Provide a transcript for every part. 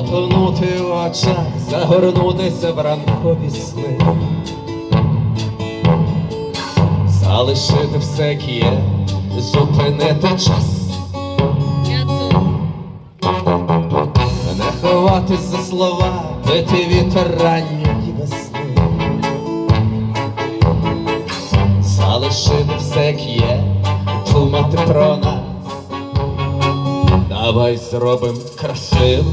потонути в очах, загорнутися в ранкові сни, залишити все як є, зупинити час. Не ховатись за слова, пити вітер ранньої весни. Залишити все як є, думати про нас. Давай зробим красиво,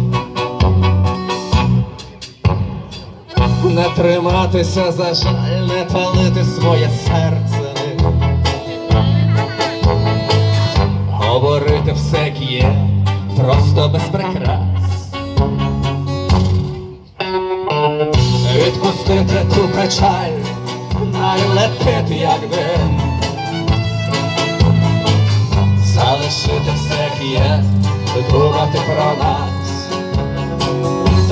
Не триматися за жаль, не палити своє серце, говорити все, як є, просто без прикрас. Відпустити ту печаль, налетити як дим. Залишити все як є, думати про нас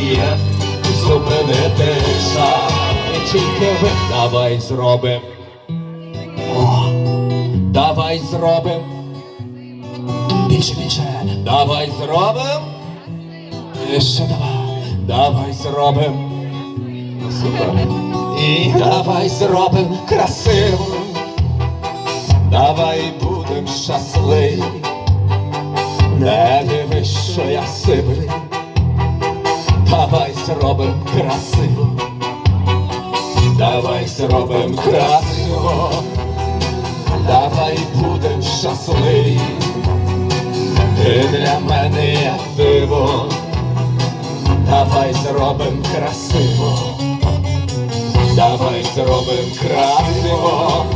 Є, зупинити час. І тільки ви давай зробим. О, давай зробим. Більше, більше, давай зробим. Ще давай, давай зробим. І давай зробим красиво. Давай будем щасливі. Не дивись, що я сивий. Зробим красиво. Давай зробим красиво, давай будем щасливі. Ти для мене як диво, давай зробим красиво, давай зробим красиво,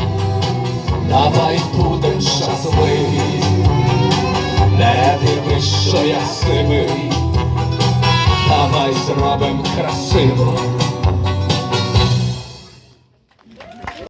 давай будем щасливі. Не дивись, що я сивий, давай зробим красиво.